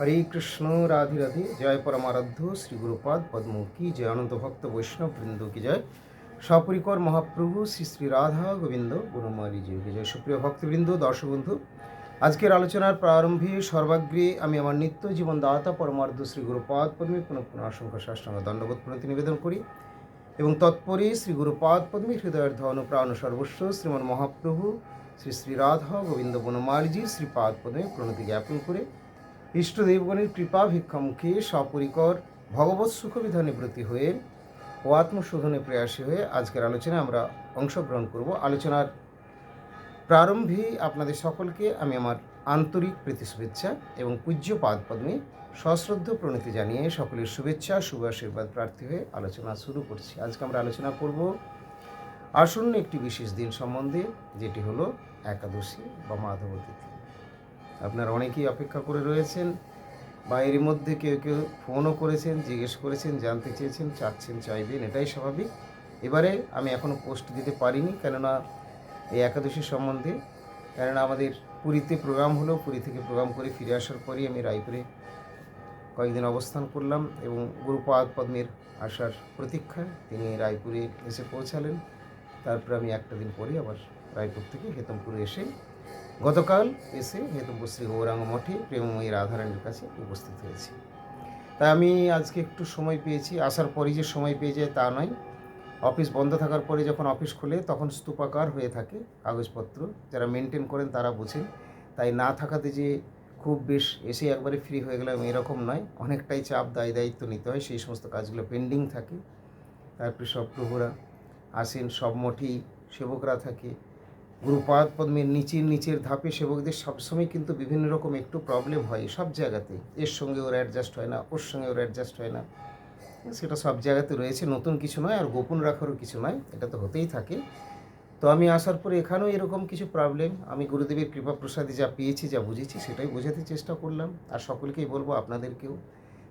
হরে কৃষ্ণ, রাধে রাধে, জয় পরমারাধ্য শ্রী গুরুপাদ পদ্ম কি জয় আনন্দ ভক্ত বৈষ্ণব বৃন্দ কি জয়। সপরিকর মহাপ্রভু, শ্রী শ্রী রাধা গোবিন্দ গুরুমারি জি কি জয়। সুপ্রিয় ভক্তবৃন্দ দর্শক বন্ধু আজকের আলোচনার প্রারম্ভে সর্বাগ্রে আমি আমার নিত্য জীবন দাতা পরমার্ধ শ্রী গুরুপাদ পদ্মে পুনঃ পুনঃ অসংখ্য সাষ্টাঙ্গ দণ্ডবোধ প্রণতি নিবেদন করি। এবং তৎপরে শ্রী গুরুপাদ পদ্মী হৃদয়ের ধন প্রাণ সর্বস্ব শ্রীমন মহাপ্রভু, শ্রী শ্রী রাধা গোবিন্দ বনমালীজি শ্রীপাদ পদ্মে প্রণতি জ্ঞাপন করে ইষ্টদেবগণের কৃপা ভিক্ষামুখে সপরিকর ভগবৎ সুখবিধানে ব্রতী হয়ে ও আত্মশোধনে প্রয়াসী হয়ে আজকের আলোচনায় আমরা অংশগ্রহণ করব। আলোচনার প্রারম্ভে আপনাদের সকলকে আমি আমার আন্তরিক প্রীতি শুভেচ্ছা এবং পূজ্য পাদ পদ্মে সশ্রদ্ধ প্রণতি জানিয়ে সকলের শুভেচ্ছা, শুভ আশীর্বাদ প্রার্থী হয়ে আলোচনা শুরু করছি। আজকে আমরা আলোচনা করব আসন্ন একটি বিশেষ দিন সম্বন্ধে, যেটি হলো একাদশী বা মাধব তিথি আপনারা অনেকেই অপেক্ষা করে রয়েছেন। বা এর মধ্যে কেউ কেউ ফোনও করেছেন, জিজ্ঞেস করেছেন, জানতে চেয়েছেন, চাচ্ছেন, চাইবেন, এটাই স্বাভাবিক। এবারে আমি এখনও পোস্ট দিতে পারিনি, কেননা এই একাদশী সম্বন্ধে। কেননা আমাদের পুরীতে প্রোগ্রাম হলো, পুরী থেকে প্রোগ্রাম করে ফিরে আসার পরই আমি রায়পুরে কয়েকদিন অবস্থান করলাম এবং গুরুপাদ পদ্মের আসার প্রতীক্ষায় তিনি রায়পুরে এসে পৌঁছালেন। তারপরে আমি একটা দিন পরে আবার রায়পুর থেকে হেতমপুরে এসে গতকাল এসে হেতমপুর শ্রী গৌরাঙ্গ মঠে প্রেমময়ী রাধারানীর কাছে উপস্থিত হয়েছি। তাই আমি আজকে একটু সময় পেয়েছি, আসার পরই যে সময় পেয়ে যায় তা নয়। অফিস বন্ধ থাকার পরে যখন অফিস খোলে তখন স্তূপাকার হয়ে থাকে কাগজপত্র। যারা মেনটেন করেন তারা বোঝেন। তাই না থাকাতে যে খুব বেশ এসে একবারে ফ্রি হয়ে গেলাম এরকম নয়। অনেকটাই চাপ, দায়, দায়িত্ব নিতে হয়। সেই সমস্ত কাজগুলো পেন্ডিং থাকে। তারপরে সব প্রভুরা আসেন, সব মঠেই সেবকরা থাকে। গুরুপাদ পদ্মের নিচের নিচের ধাপে সেবকদের সবসময় কিন্তু বিভিন্ন রকম একটু প্রবলেম হয় সব জায়গাতে। এর সঙ্গে ওরা অ্যাডজাস্ট হয় না, ওর সঙ্গে ওরা অ্যাডজাস্ট হয় না। সেটা সব জায়গাতে রয়েছে, নতুন কিছু নয় আর গোপন রাখারও কিছু নয়, এটা তো হতেই থাকে। তো আমি আসার পরে এখানেও এরকম কিছু প্রবলেম আমি গুরুদেবের কৃপা প্রসাদে যা পেয়েছি, যা বুঝেছি, সেটাই বোঝাতে চেষ্টা করলাম। আর সকলকেই বলব আপনাদেরকেও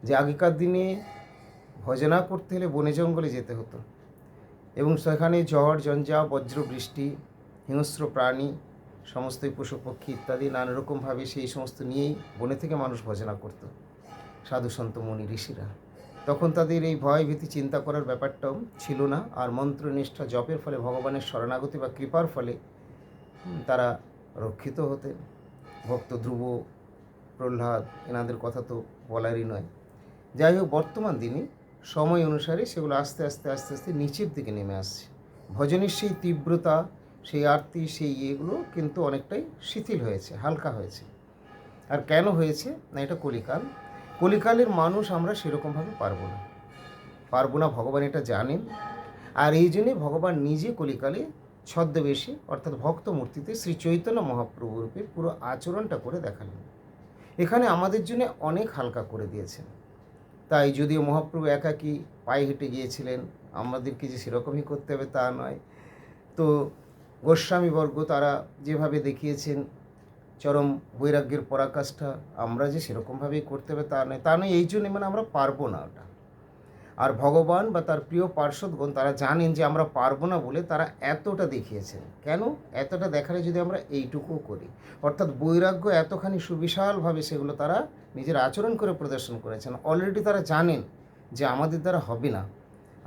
যে আগেকার দিনে ভজনা করতে হলে বনে জঙ্গলে যেতে হতো। এবং সেখানে ঝড় জঞ্জা বজ্র বৃষ্টি হিংস্র, প্রাণী, সমস্ত পশু, পক্ষী ইত্যাদি নানা রকমভাবে সেই সমস্ত নিয়েই বনে থেকে মানুষ ভজনা করত। সাধু সন্ত, মুনি, ঋষিরা। তখন তাদের এই ভয় ভীতি চিন্তা করার ব্যাপারটাও ছিল না আর মন্ত্রনিষ্ঠা জপের ফলে ভগবানের শরণাগতি বা কৃপার ফলে তারা রক্ষিত হতেন। ভক্ত ধ্রুব, প্রহ্লাদ, এনাদের কথা তো বলারই নয়। যাই হোক, বর্তমান দিনে সময় অনুসারে সেগুলো আস্তে আস্তে আস্তে আস্তে নিচের দিকে নেমে আসছে। ভজনের সেই তীব্রতা সেই আরতি, সেই ইয়েগুলো কিন্তু অনেকটাই শিথিল হয়েছে, হালকা হয়েছে। আর কেন হয়েছে? না, এটা কলিকাল। কলিকালের মানুষ আমরা সেরকমভাবে পারব না। পারব না, ভগবান এটা জানেন। আর এই জন্যে ভগবান নিজে কলিকালে ছদ্মবেশে, অর্থাৎ ভক্ত মূর্তিতে শ্রী চৈতন্য মহাপ্রভু রূপে পুরো আচরণটা করে দেখালেন। এখানে আমাদের জন্য অনেক হালকা করে দিয়েছেন। তাই যদিও মহাপ্রভু একাকী পায়ে হেঁটে গিয়েছিলেন, আমাদেরকে যে সেরকমই করতে হবে তা নয়। তো গোস্বামীবর্গ তারা যেভাবে দেখিয়েছেন, চরম বৈরাগ্যের পরাকাষ্ঠা, আমরা যে সেরকমভাবেই করতে হবে তা নয়। তা নয়, এই জন্যে মানে আমরা পারব না ওটা। আর ভগবান বা তার প্রিয় পার্শ্বদগণ তারা জানেন যে আমরা পারব না বলে তারা এতটা দেখিয়েছেন। কেন? এতটা দেখালে যদি আমরা এইটুকুও করি। অর্থাৎ বৈরাগ্য এতখানি সুবিশালভাবে সেগুলো তারা নিজের আচরণ করে প্রদর্শন করেছেন। অলরেডি তারা জানেন যে আমাদের দ্বারা হবে না।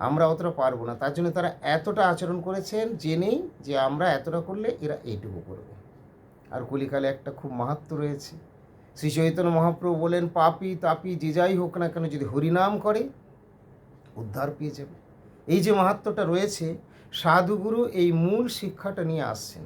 আমরা অতটা পারব না। তার জন্য তারা এতটা আচরণ করেছেন জেনেই যে আমরা এতটা করলে এরা এইটুকু করবে। আর কলিকালে একটা খুব মাহাত্ম রয়েছে। শ্রী চৈতন্য মহাপ্রভু বলেন, পাপি, তাপি, যে যাই হোক না কেন, যদি হরিনাম করে, উদ্ধার পেয়ে যাবে। এই যে মাহাত্মটা রয়েছে, সাধুগুরু এই মূল শিক্ষাটা নিয়ে আসছেন।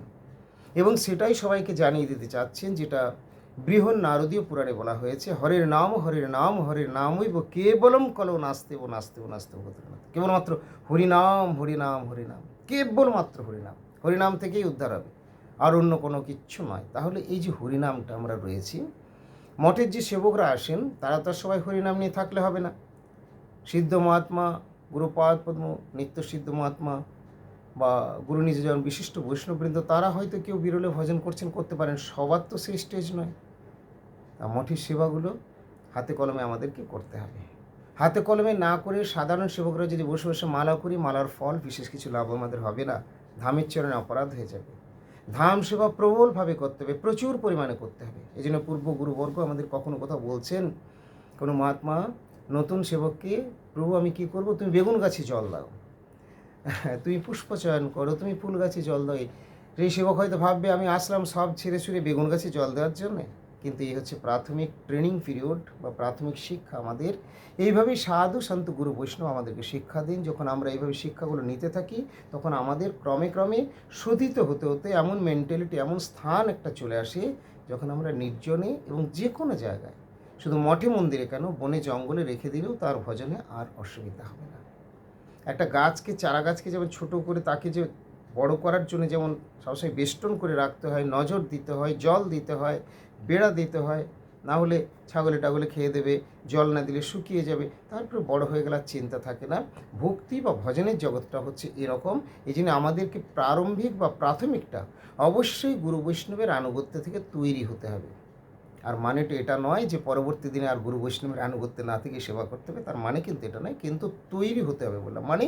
এবং সেটাই সবাইকে জানিয়ে দিতে চাচ্ছেন, যেটা বৃহৎ নারদীয় পুরাণে বলা হয়েছে, হরের নাম হরের নাম, হরের নামইব কেবলম কল নাস্তে ও নাস্তে ও নাস্তে ভদ্রনাথ কেবলমাত্র হরিনাম হরিনাম হরিনাম, কেবলমাত্র হরিনাম। হরিনাম থেকেই উদ্ধার হবে, আর অন্য কোনো কিচ্ছু নয়। তাহলে এই যে হরিনামটা আমরা রয়েছি, মঠের যে সেবকরা আসেন, তারা তো সবাই হরিনাম নিয়ে থাকলে হবে না। সিদ্ধ মহাত্মা, গুরুপাদ পদ্ম, নিত্য সিদ্ধ মহাত্মা বা গুরু নিজজন বিশিষ্ট বৈষ্ণববৃন্দ, তারা হয়তো কেউ বিরলে ভজন করছেন, করতে পারেন। সবার তো সেই স্টেজ নয়। মঠের সেবাগুলো হাতে কলমে আমাদেরকে করতে হবে। হাতে কলমে না করে সাধারণ সেবকরা যদি বসে বসে মালা করি, মালার ফল, বিশেষ কিছু লাভ আমাদের হবে না। ধামের চরণে অপরাধ হয়ে যাবে। ধাম সেবা প্রবলভাবে করতে হবে, প্রচুর পরিমাণে করতে হবে। এই জন্য পূর্ব গুরুবর্গ আমাদের কখনো কোথাও বলছেন, কোনো মহাত্মা, নতুন সেবককে, প্রভু, আমি কি করব? তুমি বেগুন গাছে জল দাও। তুমি পুষ্প চয়ন করো, তুমি ফুল গাছে জল দাও। সেই সেবক হয়তো ভাববে, আমি আসলাম সব ছেড়ে ছুড়ে বেগুন গাছে জল দেওয়ার জন্যে। কিন্তু এই হচ্ছে প্রাথমিক ট্রেনিং পিরিয়ড বা প্রাথমিক শিক্ষা আমাদের। এইভাবেই সাধু শান্ত গুরু, বৈষ্ণব আমাদেরকে শিক্ষা দিন। যখন আমরা এইভাবে শিক্ষাগুলো নিতে থাকি, তখন আমাদের ক্রমে ক্রমে শোধিত হতে হতে এমন মেন্টালিটি এমন স্থান একটা চলে আসে, যখন আমরা নির্জনে এবং যে কোনো জায়গায়, শুধু মঠে মন্দিরে কেন, বনে জঙ্গলে রেখে দিলেও তার ভজনে আর অসুবিধা হবে না। একটা গাছকে, চারা গাছকে যেমন ছোট করে তাকে যে বড় করার জন্য যেমন সবসময় বেষ্টন করে রাখতে হয়, নজর দিতে হয়, জল দিতে হয়, বেড়া দিতে হয়, না হলে ছাগলে টাগলে খেয়ে দেবে, জল না দিলে শুকিয়ে যাবে, তারপরে বড় হয়ে গেলে আর চিন্তা থাকে না। ভক্তি বা ভজনের জগৎটা হচ্ছে এরকম। এই জন্য আমাদেরকে প্রারম্ভিক বা প্রাথমিকটা অবশ্যই গুরু বৈষ্ণবের আনুগত্য থেকে তৈরি হতে হবে। আর মানেটা এটা নয় যে পরবর্তী দিনে আর গুরু বৈষ্ণবের আনুগত্য না থেকে সেবা করতে হবে, তার মানে কিন্তু এটা নয়, কিন্তু তৈরি হতে হবে বললাম। মানে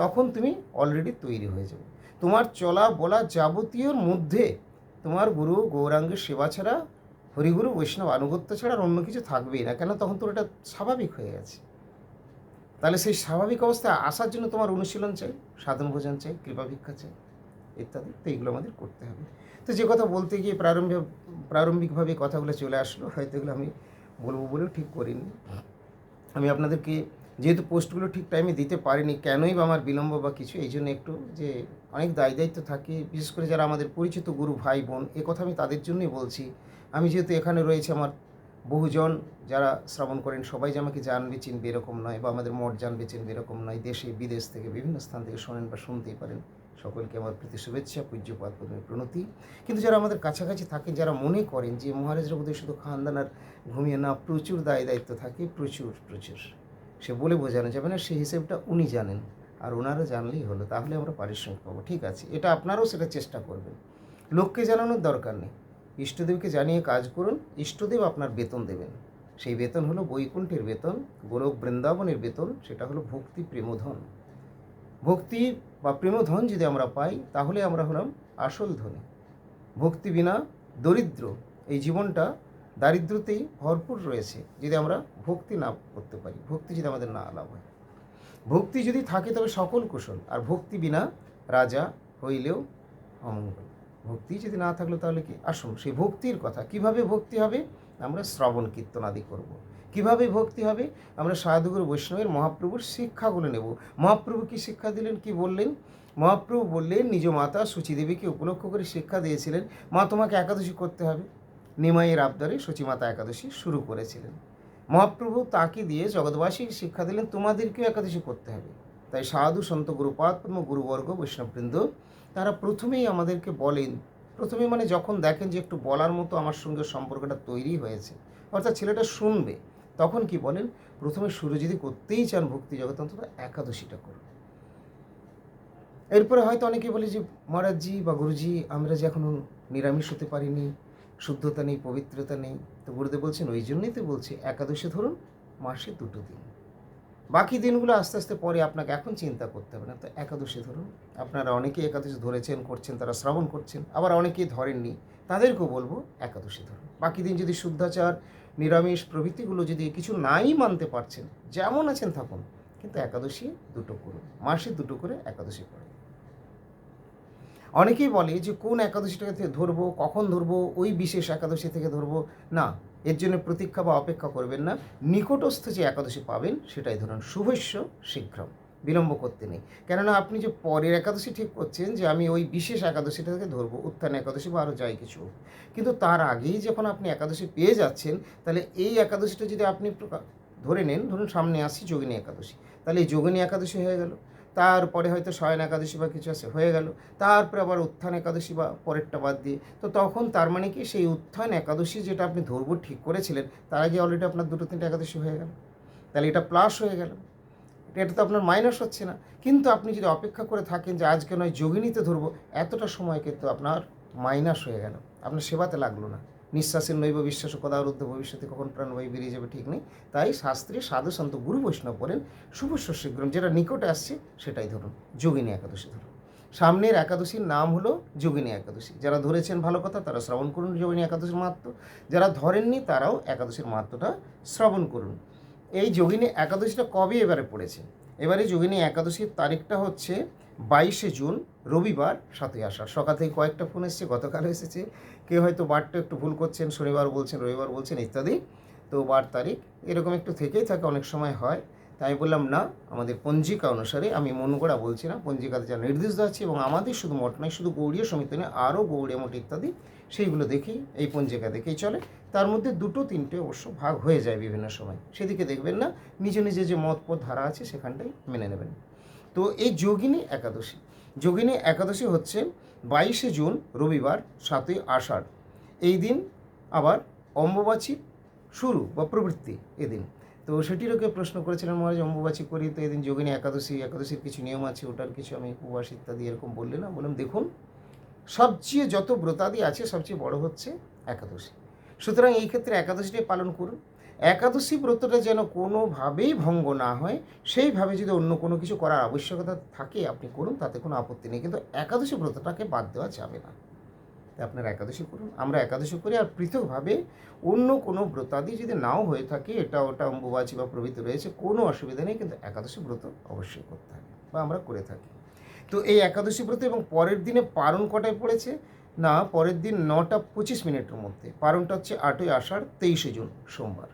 তখন তুমি অলরেডি তৈরি হয়ে যাবে। তোমার চলা বলা যাবতীয়র মধ্যে তোমার গুরু গৌরাঙ্গের সেবা ছাড়া, হরিগুরু বৈষ্ণব আনুগত্য ছাড়া আর অন্য কিছু থাকবেই না, কেন তখন তোর এটা স্বাভাবিক হয়ে গেছে। তাহলে সেই স্বাভাবিক অবস্থায় আসার জন্য তোমার অনুশীলন চাই, সাধন ভোজন চাই, কৃপা ভিক্ষা চাই। ইত্যাদি, তো এগুলো আমাদের করতে হবে। তো যে কথা বলতে গিয়ে প্রারম্ভিক প্রারম্ভিকভাবে কথাগুলো চলে আসলো, হয়তো এগুলো আমি বলব বলেও ঠিক করিনি। আমি আপনাদেরকে যেহেতু পোস্টগুলো ঠিক টাইমে দিতে পারিনি, কেনই বা আমার বিলম্ব বা কিছু, এই জন্য একটু যে অনেক দায় দায়িত্ব থাকে, বিশেষ করে যারা আমাদের পরিচিত গুরু ভাই বোন, এ কথা আমি তাদের জন্যই বলছি। আমি যেহেতু এখানে রয়েছে আমার বহুজন, যারা শ্রবণ করেন, সবাই যে আমাকে জানবে, চিনবে এরকম নয়, বা আমাদের মঠ জানবে, চিনবে এরকম নয়, দেশে, বিদেশ থেকে বিভিন্ন স্থান থেকে শোনেন বা শুনতেই পারেন। সকলকে আমার প্রতি, শুভেচ্ছা পূজ্যপাত পদ্মের প্রণতি। কিন্তু যারা আমাদের কাছাকাছি থাকেন, যারা মনে করেন যে মহারাজরা বোধহয় শুধু খানদান আর ঘুমিয়ে না, প্রচুর দায় দায়িত্ব থাকে, প্রচুর প্রচুর। সে বলে বোঝানো যাবে না, সেই হিসেবটা উনি জানেন। আর ওনারা জানলেই হলো, তাহলে আমরা পারিশ্রমিক পাবো। ঠিক আছে, এটা আপনারাও সেটা চেষ্টা করবেন। লোককে জানানোর দরকার নেই। ইষ্টদেবকে জানিয়ে কাজ করুন, ইষ্টদেব আপনার বেতন দেবেন। সেই বেতন হলো বৈকুণ্ঠের বেতন গোলক বৃন্দাবনের বেতন, সেটা হলো ভক্তি, প্রেমধন। ভক্তি বা প্রেমধন যদি আমরা পাই, তাহলে আমরা হলাম আসল ধনী। ভক্তি বিনা দরিদ্র এই জীবনটা দারিদ্রতেই ভরপুর রয়েছে, যদি আমরা ভক্তি না করতে পারি, ভক্তি যদি আমাদের না লাভ হয়। ভক্তি যদি থাকে তবে সকল কুশল, আর ভক্তি বিনা রাজা হইলেও অমঙ্গল। ভক্তি যদি না থাকল তাহলে কি? আসুন সেই ভক্তির কথা, কীভাবে ভক্তি হবে? আমরা শ্রবণ কীর্তন আদি করব। কীভাবে ভক্তি হবে? আমরা সাধুগুরু বৈষ্ণবের মহাপ্রভুর শিক্ষাগুলো নেব। মহাপ্রভু কি শিক্ষা দিলেন, কি বললেন? মহাপ্রভু বললেন, নিজ মাতা সুচিদেবীকে উপলক্ষ করে শিক্ষা দিয়েছিলেন, মা তোমাকে একাদশী করতে হবে। নিমাইয়ের আবদারে সচিমাতা একাদশী শুরু করেছিলেন। মহাপ্রভু তাকে দিয়ে জগৎবাসী শিক্ষা দিলেন, তোমাদেরকেও একাদশী করতে হবে। তাই সাধু, সন্ত, গুরুপাদ গুরুবর্গ, বৈষ্ণববৃন্দ, তারা প্রথমেই আমাদেরকে বলেন। প্রথমে মানে যখন দেখেন যে একটু বলার মতো আমার সঙ্গে সম্পর্কটা তৈরি হয়েছে, অর্থাৎ ছেলেটা শুনবে। তখন কি বলেন, প্রথমে শুরু যদি করতেই চান ভক্তি জগৎ, অন্তত একাদশীটা করুন। এরপরে হয়তো অনেকে বলে যে, মহারাজজি বা গুরুজি, আমরা যে এখনও নিরামিষ হতে পারিনি, শুদ্ধতা নেই, পবিত্রতা নেই, তো গুরুদেব বলছেন, ওই জন্যই তো বলছি, একাদশী ধরুন, মাসে দুটো দিন। বাকি দিনগুলো আস্তে আস্তে পরে আপনাকে এখন চিন্তা করতে হবে না, তো একাদশী ধরুন। আপনারা অনেকেই একাদশী ধরেছেন, করছেন, তারা শ্রবণ করছেন, আবার অনেকেই ধরেননি, তাদেরকেও বলব, একাদশী ধরুন। বাকি দিন যদি শুদ্ধাচার নিরামিষ প্রভৃতিগুলো যদি কিছু নাই মানতে পারছেন, যেমন আছেন থাকুন। কিন্তু একাদশী দুটো করুন, মাসে দুটো করে একাদশী করুন অনেকেই বলে যে, কোন একাদশীটাকে ধরবো, কখন ধরবো, ওই বিশেষ একাদশী থেকে ধরবো? না, এর জন্য প্রতীক্ষা বা অপেক্ষা করবেন না। নিকটস্থ যে একাদশী পাবেন, সেটাই ধরুন শুভস্য শীঘ্রম। বিলম্ব করতে নেই। কেননা আপনি যে পরের একাদশী ঠিক করছেন যে আমি ওই বিশেষ একাদশীটা থেকে ধরবো, উত্থান একাদশী বা আরও যাই কিছু কিন্তু তার আগেই যখন আপনি একাদশী পেয়ে যাচ্ছেন, তাহলে এই একাদশীটা যদি আপনি ধরে নেন, ধরুন সামনে আসি যোগিনী একাদশী, তাহলে এই যোগিনী একাদশী হয়ে গেল। তারপরে হয়তো শয়ন একাদশী বা কিছু আছে, হয়ে গেল। তারপরে আবার উত্থান একাদশী বা পরেরটা বাদ দিয়ে। তো তখন তার মানে কি সেই উত্থান একাদশী যেটা আপনি ধরবো ঠিক করেছিলেন, তার আগে অলরেডি আপনার দুটো তিনটে একাদশী হয়ে গেল। তাহলে এটা প্লাস হয়ে গেল। এটা তো আপনার মাইনাস হচ্ছে না। কিন্তু আপনি যদি অপেক্ষা করে থাকেন যে আজকে নয়, যোগিনীতে ধরবো, এতটা সময় কিন্তু আপনার মাইনাস হয়ে গেল। আপনার সেবাতে লাগল না। নিঃশ্বাসের নৈব বিশ্বাস কদারুদ্ধ ভবিষ্যতে কখন প্রাণ প্রাণবায়ু বেরিয়ে যাবে ঠিক নেই। তাই শাস্ত্রে সাধু সন্ত গুরু বৈষ্ণব বলেন, শুভ শীঘ্রম যেটা নিকটে আসছে, সেটাই ধরুন, যোগিনী একাদশী ধরুন। সামনের একাদশীর নাম হলো যোগিনী একাদশী। যারা ধরেছেন ভালো কথা, তারা শ্রবণ করুন যোগিনী একাদশীর মাহাত্ম। যারা ধরেননি, তারাও একাদশীর মাহাত্মটা শ্রবণ করুন। এই যোগিনী একাদশীটা কবে এবারে পড়েছে? এবারে যোগিনী একাদশীর তারিখটা হচ্ছে বাইশে জুন, রবিবার, সাতই আষাঢ়। সকাল থেকে কয়েকটা ফোন এসেছে গতকাল এসেছে। কেউ হয়তো বারটা একটু ভুল করছেন শনিবার বলছেন রবিবার বলছেন ইত্যাদি। তো বার তারিখ এরকম একটু থেকেই থাকে, অনেক সময় হয়। তাই আমি বললাম, না, আমাদের পঞ্জিকা অনুসারে আমি মন গড়া বলছি না পঞ্জিকাতে যা নির্দেশ দেওয়া আছে এবং আমাদের শুধু মঠ নয়, শুধু গৌড়ীয় সমিতি নয়, আরও গৌড়ীয় মঠ ইত্যাদি সেইগুলো দেখেই, এই পঞ্জিকা দেখেই চলে। তার মধ্যে দুটো তিনটে অবশ্য ভাগ হয়ে যায় বিভিন্ন সময়। সেদিকে দেখবেন না, নিজে নিজে যে মত পথ ধারা আছে সেখানটাই মেনে নেবেন। তো এই যোগিনী একাদশী। যোগিনী একাদশী হচ্ছে বাইশে জুন, রবিবার, সাতই আষাঢ়। এই দিন আবার অম্বুবাচী শুরু বা প্রবৃত্তি এদিন। তো সেটিরও কেউ প্রশ্ন করেছিলেন, মহারাজ, অম্বুবাচী করি তো এদিন যোগিনী একাদশী, একাদশীর কিছু নিয়ম আছে, ওটার কিছু আমি উপবাস ইত্যাদি এরকম বললে না? বললাম, দেখুন সবচেয়ে যত ব্রতাদি আছে, সবচেয়ে বড় হচ্ছে একাদশী। সুতরাং এই ক্ষেত্রে একাদশীটাই পালন করুন। একাদশী ব্রতটা যেন কোনোভাবেই ভঙ্গ না হয়, সেইভাবে যদি অন্য কোনো কিছু করার আবশ্যকতা থাকে, আপনি করুন, তাতে কোনো আপত্তি নেই। কিন্তু একাদশী ব্রতটাকে বাদ দেওয়া যাবে না। আপনারা একাদশী করুন। আমরা একাদশী করি আর পৃথকভাবে অন্য কোনো ব্রতাদি যদি নাও হয়ে থাকে, এটা ওটা অম্বুবাচী বা প্রভৃতি রয়েছে, কোনো অসুবিধা নেই, কিন্তু একাদশী ব্রত অবশ্যই করতে হবে বা আমরা করে থাকি। তো এই একাদশী ব্রত এবং পরের দিনে পারণ কটায় পড়েছে? না, পরের দিন নটা পঁচিশ মিনিটের মধ্যে। পারণটা হচ্ছে আটই আষাঢ়, তেইশে জুন, সোমবার।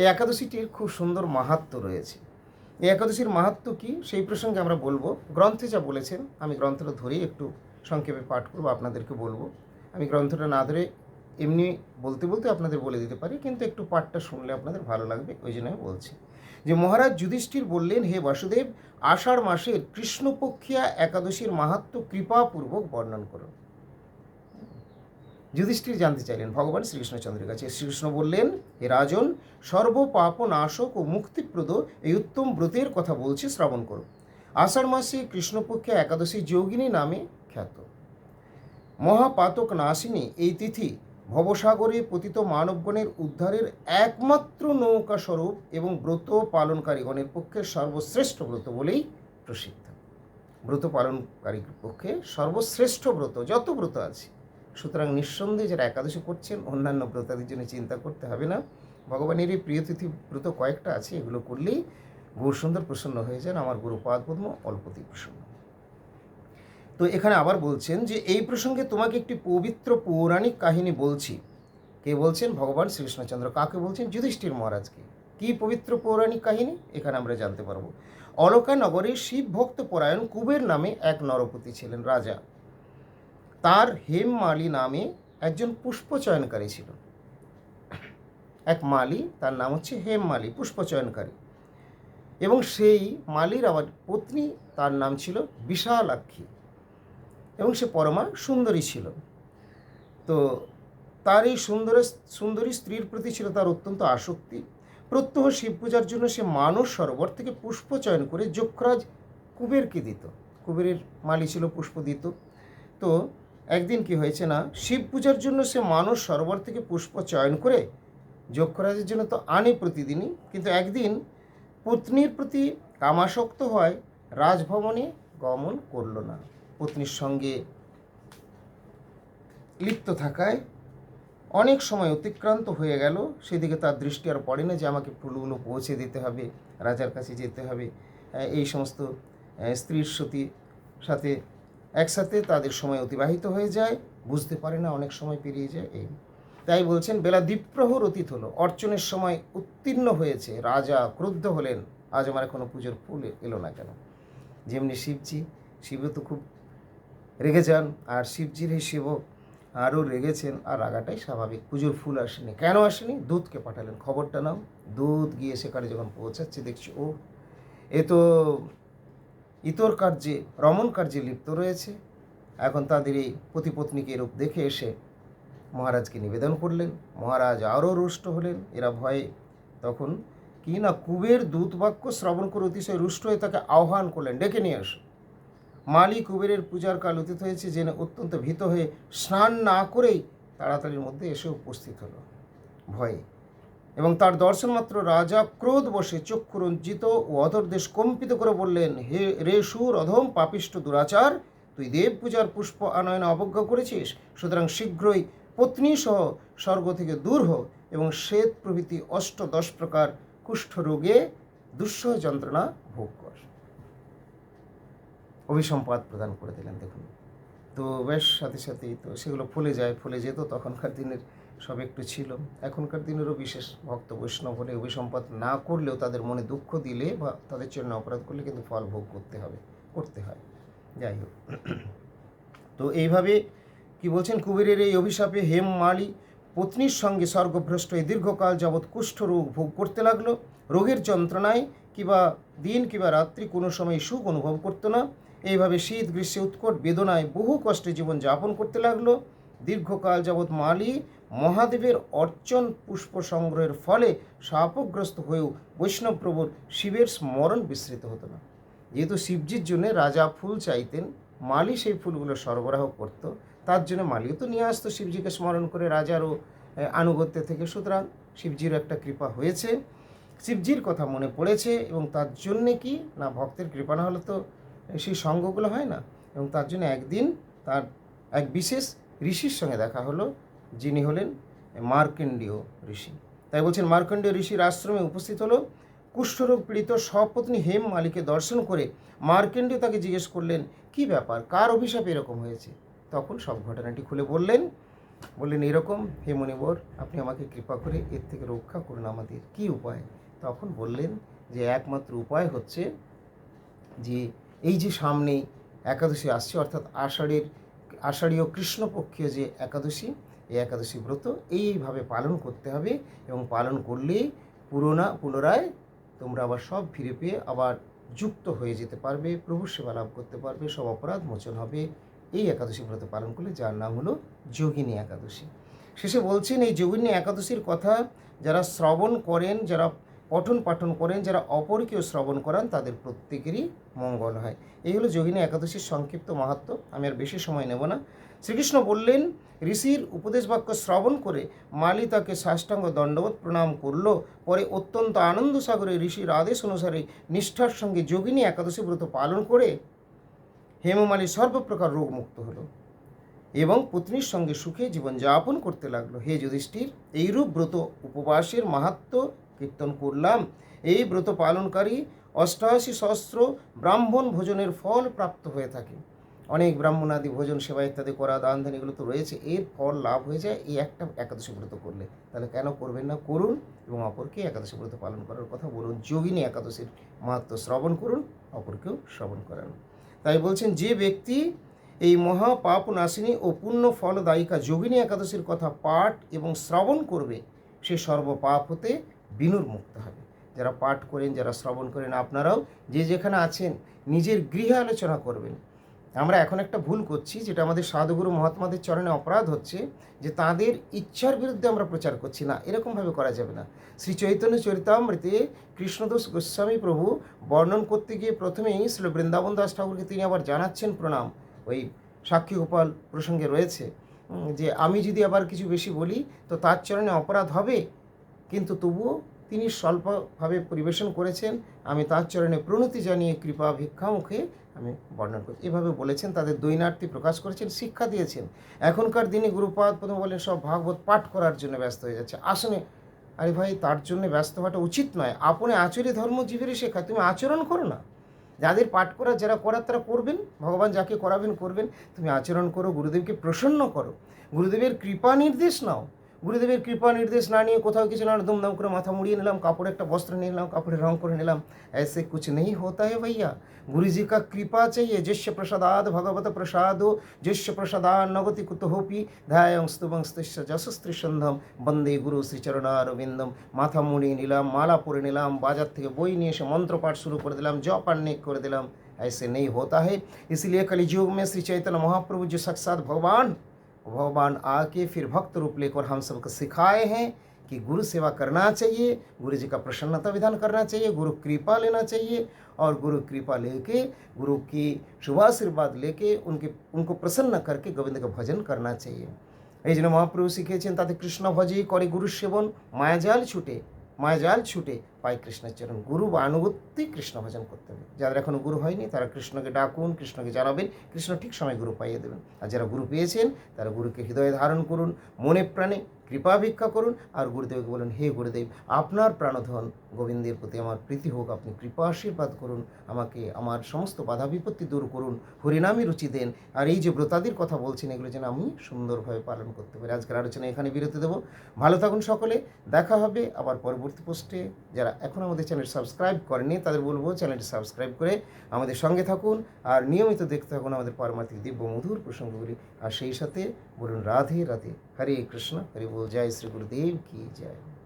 এই একাদশীটির খুব সুন্দর মাহাত্ম্য রয়েছে। এই একাদশীর মাহাত্ম্য কি? সেই প্রসঙ্গে আমরা বলব। গ্রন্থে যা বলেছেন, আমি গ্রন্থটা ধরেই একটু সংক্ষেপে পাঠ করব, আপনাদেরকে বলব। আমি গ্রন্থটা না ধরে এমনি বলতে বলতে আপনাদের বলে দিতে পারি, কিন্তু একটু পাঠটা শুনলে আপনাদের ভালো লাগবে, ওই জন্য আমি বলছি। যে মহারাজ যুধিষ্ঠির বললেন, হে বাসুদেব, আষাঢ় মাসের কৃষ্ণপক্ষিয়া একাদশীর মাহাত্ম্য কৃপাপূর্বক বর্ণন করুন যুধিষ্ঠির জানতে চাইলেন, ভগবান শ্রীকৃষ্ণচন্দ্রের কাছে। শ্রীকৃষ্ণ বললেন, হে রাজন সর্বপাপ নাশক ও মুক্তিপ্রদ এই উত্তম ব্রতের কথা বলছি, শ্রবণ করো। আষাঢ় মাসে কৃষ্ণপক্ষে একাদশী যোগিনী নামে খ্যাত। মহাপাতক নাসিনী এই তিথি ভবসাগরে পতিত মানবগণের উদ্ধারের একমাত্র নৌকা স্বরূপ এবং ব্রত পালনকারীগণের পক্ষে সর্বশ্রেষ্ঠ ব্রত বলেই প্রসিদ্ধ। ব্রত পালনকারীর পক্ষে সর্বশ্রেষ্ঠ ব্রত, যত ব্রত আছে। সুতরাং নিঃসন্দেহে যারা একাদশী করছেন, অন্যান্য ব্রতাদের জন্য চিন্তা করতে হবে না। ভগবানের এই প্রিয় তিথি ব্রত কয়েকটা আছে, এগুলো করলেই গৌরসুন্দর প্রসন্ন হয়ে যান আমার গুরুপাদ পদ্ম অল্পতেই প্রসন্ন তো এখানে আবার বলছেন যে, এই প্রসঙ্গে তোমাকে একটি পবিত্র পৌরাণিক কাহিনী বলছি। কে বলছেন? ভগবান শ্রীকৃষ্ণচন্দ্র। কাকে বলছেন? যুধিষ্ঠির মহারাজকে। কি পবিত্র পৌরাণিক কাহিনী? এখানে আমরা জানতে পারব। অলকা নগরে শিব ভক্ত পরায়ণ কুবের নামে এক নরপতি ছিলেন রাজা। তার হেমমালি নামে একজন পুষ্পচয়নকারী ছিল। এক মালি, তার নাম হচ্ছে হেম হেমমালি পুষ্পচয়নকারী। এবং সেই মালির আবার পত্নী, তার নাম ছিল বিশালাক্ষী। এবং সে পরমা সুন্দরী ছিল। তো তার এই সুন্দর, সুন্দরী স্ত্রীর প্রতি ছিল তার অত্যন্ত আসক্তি। প্রত্যহ শিব পূজার জন্য সে মানস সরোবর থেকে পুষ্প চয়ন করে যক্ষরাজ কুবেরকে দিত। কুবেরের মালি ছিল পুষ্প দিত তো একদিন কি হয়েছে না, শিব পূজার জন্য সে মানস সরোবর থেকে পুষ্প চয়ন করে যক্ষরাজের জন্য তো আনে প্রতিদিনই, কিন্তু একদিন পত্নীর প্রতি কামাসক্ত হয়, রাজভবনে গমন করল না। পত্নীর সঙ্গে লিপ্ত থাকায় অনেক সময় অতিক্রান্ত হয়ে গেল। সেদিকে তার দৃষ্টি আর পড়ে না যে আমাকে ফুলগুলো পৌঁছে দিতে হবে, রাজার কাছে যেতে হবে। এই সমস্ত স্ত্রীর সতী সাথে একসাথে তাদের সময় অতিবাহিত হয়ে যায়, বুঝতে পারে না অনেক সময় পেরিয়ে যায়, এই। তাই বলছেন, বেলা দ্বীপ্রহর অতীত হলো। অর্চনের সময় উত্তীর্ণ হয়েছে, রাজা ক্রুদ্ধ হলেন। আজ আমার এখনও পুজোর ফুল এলো না কেন? যেমনি শিবজি, শিবও তো খুব রেগে যান আর শিবজির এই আরও রেগেছেন, আর রাগাটাই স্বাভাবিক। পুজোর ফুল আসেনি। কেন আসেনি? দুধকে পাঠালেন। খবরটা নাও। দুধ গিয়ে সেখানে যখন পৌঁছাচ্ছে, দেখছি, ও, এ তো ইতর কার্যে, রমণ কার্যে লিপ্ত রয়েছে। এখন তাদের এই পতিপত্নীকে এরূপ দেখে এসে মহারাজকে নিবেদন করলেন। মহারাজ আরও রুষ্ট হলেন। এরা ভয়ে তখন কি না কুবের দূত বাক্য শ্রবণ করে অতিশয় রুষ্ট হয়ে তাকে আহ্বান করলেন, ডেকে নিয়ে আসো। মালি কুবেরের পূজার কাল অতীত হয়েছে জেনে অত্যন্ত ভীত হয়ে স্নান না করেই তাড়াতাড়ির মধ্যে এসে উপস্থিত হলো। ভয়ে। এবং তার দর্শন মাত্র রাজা ক্রোধ বসে চক্ষু রঞ্জিত ও অধর দেশ কম্পিত করে বললেন, হে রে সুর, অধম পাপিষ্ট দুরাচার, তুই দেব পূজার পুষ্প আনয়নে অবজ্ঞা করেছিস। সুতরাং শীঘ্রই পত্নী সহ স্বর্গ থেকে দূর হো এবং শ্বেত প্রভৃতি অষ্ট দশ প্রকার কুষ্ঠ রোগে দুঃসহ যন্ত্রণা ভোগ কর। অভিসম্পাদ প্রদান করে দিলেন, দেখুন। তো বেশ, সাথে সাথেই তো সেগুলো ফলে যায়, ফলে যেত, তখনকার দিনের সব একটু ছিল। এখনকার দিনেরও বিশেষ ভক্ত বৈষ্ণব হলে অভিসম্পাদ না করলেও তাদের মনে দুঃখ দিলে বা তাদের জন্য অপরাধ করলে কিন্তু ফল ভোগ করতে হবে, করতে হয়। যাই হোক। তো এইভাবে কি বলছেন, কুবেরের এই অভিশাপে হেম মালি পত্নীর সঙ্গে স্বর্গভ্রষ্ট এই দীর্ঘকাল যাবৎ কুষ্ঠ রোগ ভোগ করতে লাগল। রোগের যন্ত্রণায় কিবা দিন কিবা রাত্রি কোনো সময় সুখ অনুভব করতো না। এইভাবে শীত, গ্রীষ্মে, উৎকট বেদনায় বহু কষ্টে জীবন যাপন করতে লাগল। দীর্ঘকাল যাবৎ মালি মহাদেবের অর্চন পুষ্প সংগ্রহের ফলে শাপগ্রস্ত হয়েও বৈষ্ণব প্রভুর শিবের স্মরণ বিস্মৃত হতো না। যেহেতু শিবজির জন্য রাজা ফুল চাইতেন, মালি সেই ফুলগুলো সরবরাহ করত, তার জন্য মালিও তো নিয়ে আসতো শিবজিকে স্মরণ করে রাজারও আনুগত্য থেকে। সুতরাং শিবজির একটা কৃপা হয়েছে। শিবজির কথা মনে পড়েছে এবং তার জন্যে কি? না, ভক্তের কৃপা না হলে তো সেই সঙ্গগুলো হয় না। এবং তার জন্য একদিন তার এক বিশেষ ঋষির সঙ্গে দেখা হলো, যিনি হলেন মার্কেন্ডীয় ঋষি। তাই বলছেন, মার্কেন্ডীয় ঋষির আশ্রমে উপস্থিত হলো, কুষ্ঠরোগ পীড়িত সপত্নী হেম মালিকে দর্শন করে মার্কেন্ডীয় তাকে জিজ্ঞেস করলেন, কি ব্যাপার? কার অভিশাপ এরকম হয়েছে? তখন সব ঘটনাটি খুলে বললেন বললেন, এরকম, হে মণিবর আপনি আমাকে কৃপা করে এর থেকে রক্ষা করুন আমাদের। কি উপায়? তখন বললেন যে, একমাত্র উপায় হচ্ছে যে এই যে সামনে একাদশী আসছে, অর্থাৎ আষাঢ়ের আষাঢ়ীয় কৃষ্ণপক্ষীয় যে একাদশী, এই একাদশী ব্রত এইভাবে পালন করতে হবে এবং পালন করলে পুরোনা, পুনরায় তোমরা আবার সব ফিরে পেয়ে আবার যুক্ত হয়ে যেতে পারবে, প্রভুর সেবা লাভ করতে পারবে, সব অপরাধ মোচন হবে। এই একাদশী ব্রত পালন করলে যার নাম হলো যোগিনী একাদশী। শেষে বলছেন, এই যোগিনী একাদশীর কথা যারা শ্রবণ করেন, যারা পঠন পাঠন করেন, যারা অপরকেও শ্রবণ করান, তাদের প্রত্যেকেরই মঙ্গল হয়। এই হলো যোগিনী একাদশীর সংক্ষিপ্ত মাহাত্ম। আমি আর বেশি সময় নেব না। শ্রীকৃষ্ণ বললেন, ঋষির উপদেশ বাক্য শ্রবণ করে মালি তাকে সাষ্টাঙ্গ দণ্ডবোধ প্রণাম করল। পরে অত্যন্ত আনন্দ সাগরে ঋষির আদেশ অনুসারে নিষ্ঠার সঙ্গে যোগিনী একাদশী ব্রত পালন করে হেমমালী সর্বপ্রকার রোগমুক্ত হলো এবং পত্নীর সঙ্গে সুখে জীবনযাপন করতে লাগল। হে যুধিষ্ঠির, এইরূপ ব্রত উপবাসের মাহাত্ম কীর্তন করলাম। এই ব্রত পালনকারী অষ্টআশি সহস্র ব্রাহ্মণ ভোজনের ফল প্রাপ্ত হয়ে থাকে। অনেক ব্রাহ্মণাদি ভোজন সেবা ইত্যাদি করা, দান ধ্যান এগুলো তো রয়েছে। এর ফল লাভ হয়ে যায়। এই একটা একাদশী ব্রত করলে তাহলে কেন করবেন না? করুন এবং অপরকে একাদশী ব্রত পালন করার কথা বলুন। যোগিনী একাদশীর মাহাত্ম শ্রবণ করুন, অপরকেও শ্রবণ করান। তাই বলছেন, যে ব্যক্তি এই মহা পাপ নাশিনী ও পুণ্য ফলদায়িকা যোগিনী একাদশীর কথা পাঠ এবং শ্রবণ করবে, সে সর্বপাপ হতে বিনুর্মুক্ত হবে। যারা পাঠ করেন, যারা শ্রবণ করেন, আপনারাও যে যেখানে আছেন, নিজের গৃহে আলোচনা করবেন। আমরা এখন একটা ভুল করছি, যেটা আমাদের সাধুগুরু মহাত্মাদের চরণে অপরাধ হচ্ছে, যে তাদের ইচ্ছার বিরুদ্ধে আমরা প্রচার করছি না। এরকমভাবে করা যাবে না। শ্রী চৈতন্য চরিতামৃতে কৃষ্ণদাস গোস্বামী প্রভু বর্ণন করতে গিয়ে প্রথমেই শ্রী বৃন্দাবন দাস ঠাকুরকে তিনি আবার জানাচ্ছেন প্রণাম। ওই সাক্ষী গোপাল প্রসঙ্গে রয়েছে যে আমি যদি আবার কিছু বেশি বলি, তো তার চরণে অপরাধ হবে? কিন্তু তবুও তিনি স্বল্পভাবে পরিবেশন করেছেন। আমি তার চরণে প্রণতি জানিয়ে কৃপা ভিক্ষামুখে আমি বর্ণনা করছি এভাবে বলেছেন, তাদের দৈনার্থী প্রকাশ করেছেন, শিক্ষা দিয়েছেন। এখনকার দিনে গুরুপাদ প্রথম বলেন সব ভাগবত পাঠ করার জন্য ব্যস্ত হয়ে যাচ্ছে। আসলে, আরে ভাই, তার জন্য ব্যস্ত হওয়াটা উচিত নয়। আপনি আচরে ধর্ম জীবের শেখা তুমি আচরণ করো না। যাদের পাঠ করার, যারা করার, তারা করবেন। ভগবান যাকে করাবেন, করবেন। তুমি আচরণ করো, গুরুদেবকে প্রসন্ন করো। গুরুদেবের কৃপা নির্দেশ নাও। গুরুদেবের কৃপা নির্দেশ না নিয়ে কোথাও কিছু না দুমদাম করে মাথা মুড়িয়ে নিলাম কাপড়ে একটা বস্ত্র নিয়ে নিলাম কাপড়ে রং করে নিলাম ऐसे कुछ नहीं होता है भैया गुरु जी का कृपा चाहिए जिष्य प्रसादाद भगवत प्रसादो जिष्य प्रसादान नगति कुतहोपि ध्यायं स्तुवं स्तस्य যশস্ত্রীসন্ধম বন্দে গুরু শ্রীচরণারবিন্দম মাথা মুড়িয়ে নিলাম মালা পরে নিলাম বাজার থেকে বই নিয়ে এসে মন্ত্রপাঠ শুরু করে দিলাম জপ আন্নিক করে দিলাম ऐसे नहीं होता है इसलिए कलयुग में श्री चैतन्य महाप्रभु जो साक्षात भगवान भगवान आके फिर भक्त रूप लेकर हम सबको सिखाए हैं कि गुरु सेवा करना चाहिए गुरु जी का प्रसन्नता विधान करना चाहिए गुरु कृपा लेना चाहिए और गुरु कृपा लेके गुरु की शुभाशीर्वाद लेके उनके उनको प्रसन्न करके गोविंद का भजन करना चाहिए এই জন্য মহাপ্রভু শিখিয়েছেন তাতে কৃষ্ণ ভজে করে গুরু সেবন মায়াজাল ছুটে মায়াজাল ছুটে পায় কৃষ্ণের চরণ। গুরু বা আনুগত্যিক কৃষ্ণ ভজন করতে হবে। যাদের এখনও গুরু হয়নি, তারা কৃষ্ণকে ডাকুন, কৃষ্ণকে জানাবেন, কৃষ্ণ ঠিক সময় গুরু পাইয়ে দেবেন। আর যারা গুরু পেয়েছেন, তারা গুরুকে হৃদয়ে ধারণ করুন, মনে প্রাণে কৃপা ভিক্ষা করুন, আর গুরুদেবকে বলুন, হে গুরুদেব, আপনার প্রাণধন গোবিন্দের প্রতি আমার প্রীতি হোক, আপনি কৃপা আশীর্বাদ করুন, আমাকে আমার সমস্ত বাধা বিপত্তি দূর করুন, হরিনামে রুচি দেন। আর এই যে ব্রতাদির কথা বলছেন, এগুলো যেন আমি সুন্দরভাবে পালন করতে পারি। আজকের আলোচনা এখানে বিরতি দেবো। ভালো থাকুন সকলে, দেখা হবে আবার পরবর্তী পোস্টে যারা এখন আমাদের চ্যানেল সাবস্ক্রাইব করেনি তাদের বলব চ্যানেলটি সাবস্ক্রাইব করে আমাদের সঙ্গে থাকুন আর নিয়মিত দেখতে থাকুন আমাদের পারমার্থিক দিব্য মধুর প্রসঙ্গগুলি। আর সেই সাথে বলুন রাধে রাধে। হরে কৃষ্ণ। হরে বল। জয় শ্রী গুরুদেব। কি জয়।